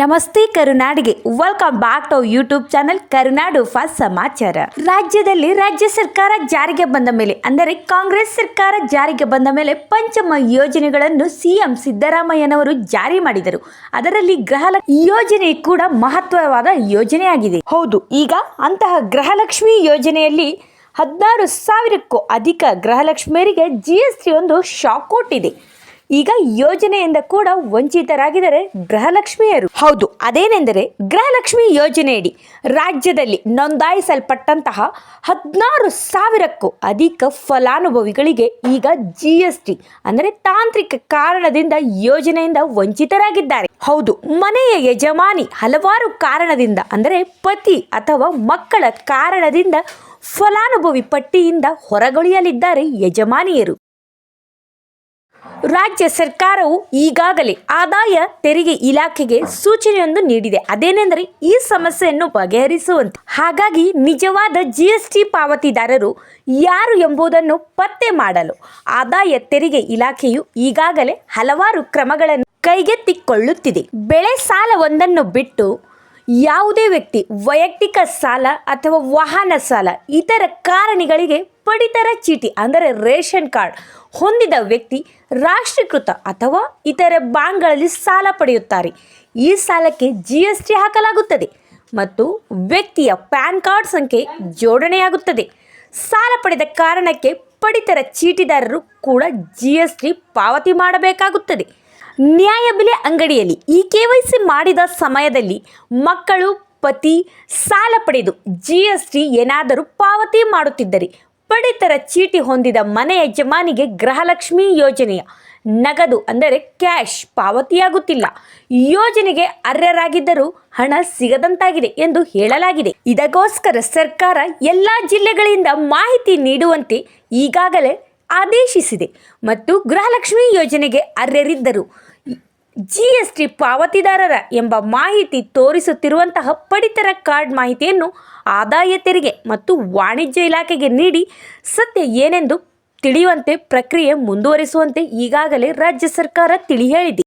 ನಮಸ್ತೆ ಕರುನಾಡಿಗೆ. Welcome back to YouTube channel Karunadu fast ಸಮಾಚಾರ. ರಾಜ್ಯದಲ್ಲಿ ರಾಜ್ಯ ಸರ್ಕಾರ ಜಾರಿಗೆ ಬಂದ ಮೇಲೆ, ಅಂದರೆ ಕಾಂಗ್ರೆಸ್ ಸರ್ಕಾರ ಜಾರಿಗೆ ಬಂದ ಮೇಲೆ ಪಂಚಮ ಯೋಜನೆಗಳನ್ನು ಸಿಎಂ ಸಿದ್ದರಾಮಯ್ಯನವರು ಜಾರಿ ಮಾಡಿದರು. ಅದರಲ್ಲಿ ಗೃಹಲಕ್ಷ್ಮಿ ಯೋಜನೆ ಕೂಡ ಮಹತ್ವವಾದ ಯೋಜನೆಯಾಗಿದೆ. ಹೌದು, ಈಗ ಅಂತಹ ಗೃಹಲಕ್ಷ್ಮಿ ಯೋಜನೆಯಲ್ಲಿ ಹದಿನಾರು ಸಾವಿರಕ್ಕೂ ಅಧಿಕ ಗೃಹಲಕ್ಷ್ಮಿಯರಿಗೆ ಜಿ ಎಸ್ ಟಿ ಒಂದು ಶಾಕ್ ಕೊಟ್ಟಿದೆ. ಈಗ ಯೋಜನೆಯಿಂದ ಕೂಡ ವಂಚಿತರಾಗಿದ್ದಾರೆ ಗೃಹಲಕ್ಷ್ಮಿಯರು. ಹೌದು, ಅದೇನೆಂದರೆ ಗೃಹಲಕ್ಷ್ಮಿ ಯೋಜನೆಯಡಿ ರಾಜ್ಯದಲ್ಲಿ ನೋಂದಾಯಿಸಲ್ಪಟ್ಟಂತಹ ಹದಿನಾರು ಸಾವಿರಕ್ಕೂ ಅಧಿಕ ಫಲಾನುಭವಿಗಳಿಗೆ ಈಗ ಜಿ ಎಸ್ ಟಿ ಅಂದರೆ ತಾಂತ್ರಿಕ ಕಾರಣದಿಂದ ಯೋಜನೆಯಿಂದ ವಂಚಿತರಾಗಿದ್ದಾರೆ. ಹೌದು, ಮನೆಯ ಯಜಮಾನಿ ಹಲವಾರು ಕಾರಣದಿಂದ ಅಂದರೆ ಪತಿ ಅಥವಾ ಮಕ್ಕಳ ಕಾರಣದಿಂದ ಫಲಾನುಭವಿ ಪಟ್ಟಿಯಿಂದ ಹೊರಗುಳಿಯಲಿದ್ದಾರೆ ಯಜಮಾನಿಯರು. ರಾಜ್ಯ ಸರ್ಕಾರವು ಈಗಾಗಲೇ ಆದಾಯ ತೆರಿಗೆ ಇಲಾಖೆಗೆ ಸೂಚನೆಯೊಂದು ನೀಡಿದೆ. ಅದೇನೆಂದರೆ ಈ ಸಮಸ್ಯೆಯನ್ನು ಬಗೆಹರಿಸುವಂತೆ. ಹಾಗಾಗಿ ನಿಜವಾದ ಜಿ ಎಸ್ ಟಿ ಪಾವತಿದಾರರು ಯಾರು ಎಂಬುದನ್ನು ಪತ್ತೆ ಮಾಡಲು ಆದಾಯ ತೆರಿಗೆ ಇಲಾಖೆಯು ಈಗಾಗಲೇ ಹಲವಾರು ಕ್ರಮಗಳನ್ನು ಕೈಗೆತ್ತಿಕೊಳ್ಳುತ್ತಿದೆ. ಬೆಳೆ ಸಾಲವೊಂದನ್ನು ಬಿಟ್ಟು ಯಾವುದೇ ವ್ಯಕ್ತಿ ವೈಯಕ್ತಿಕ ಸಾಲ ಅಥವಾ ವಾಹನ ಸಾಲ ಇತರ ಕಾರಣಗಳಿಗೆ ಪಡಿತರ ಚೀಟಿ ಅಂದರೆ ರೇಷನ್ ಕಾರ್ಡ್ ಹೊಂದಿದ ವ್ಯಕ್ತಿ ರಾಷ್ಟ್ರೀಕೃತ ಅಥವಾ ಇತರ ಬ್ಯಾಂಕ್ಗಳಲ್ಲಿ ಸಾಲ ಪಡೆಯುತ್ತಾರೆ. ಈ ಸಾಲಕ್ಕೆ ಜಿ ಎಸ್ ಟಿ ಹಾಕಲಾಗುತ್ತದೆ ಮತ್ತು ವ್ಯಕ್ತಿಯ ಪ್ಯಾನ್ ಕಾರ್ಡ್ ಸಂಖ್ಯೆ ಜೋಡಣೆಯಾಗುತ್ತದೆ. ಸಾಲ ಪಡೆದ ಕಾರಣಕ್ಕೆ ಪಡಿತರ ಚೀಟಿದಾರರು ಕೂಡ ಜಿ ಎಸ್ ಟಿ ಪಾವತಿ ಮಾಡಬೇಕಾಗುತ್ತದೆ. ನ್ಯಾಯಬೆಲೆ ಅಂಗಡಿಯಲ್ಲಿ ಈ ಕೆ ವೈ ಸಿ ಮಾಡಿದ ಸಮಯದಲ್ಲಿ ಮಕ್ಕಳು, ಪತಿ ಸಾಲ ಪಡೆದು ಜಿ ಎಸ್ ಟಿ ಏನಾದರೂ ಪಾವತಿ ಮಾಡುತ್ತಿದ್ದರೆ ಪಡಿತರ ಚೀಟಿ ಹೊಂದಿದ ಮನೆ ಯಜಮಾನಿಗೆ ಗೃಹಲಕ್ಷ್ಮಿ ಯೋಜನೆಯ ನಗದು ಅಂದರೆ ಕ್ಯಾಶ್ ಪಾವತಿಯಾಗುತ್ತಿಲ್ಲ. ಯೋಜನೆಗೆ ಅರ್ಹರಾಗಿದ್ದರೂ ಹಣ ಸಿಗದಂತಾಗಿದೆ ಎಂದು ಹೇಳಲಾಗಿದೆ. ಇದಕ್ಕೋಸ್ಕರ ಸರ್ಕಾರ ಎಲ್ಲ ಜಿಲ್ಲೆಗಳಿಂದ ಮಾಹಿತಿ ನೀಡುವಂತೆ ಈಗಾಗಲೇ ಆದೇಶಿಸಿದೆ. ಮತ್ತು ಗೃಹಲಕ್ಷ್ಮಿ ಯೋಜನೆಗೆ ಅರ್ಹರಿದ್ದರು ಜಿ ಎಸ್ ಟಿ ಪಾವತಿದಾರರ ಎಂಬ ಮಾಹಿತಿ ತೋರಿಸುತ್ತಿರುವಂತಹ ಪಡಿತರ ಕಾರ್ಡ್ ಮಾಹಿತಿಯನ್ನು ಆದಾಯ ತೆರಿಗೆ ಮತ್ತು ವಾಣಿಜ್ಯ ಇಲಾಖೆಗೆ ನೀಡಿ ಸತ್ಯ ಏನೆಂದು ತಿಳಿಯುವಂತೆ ಪ್ರಕ್ರಿಯೆ ಮುಂದುವರಿಸುವಂತೆ ಈಗಾಗಲೇ ರಾಜ್ಯ ಸರ್ಕಾರ ತಿಳಿ ಹೇಳಿದೆ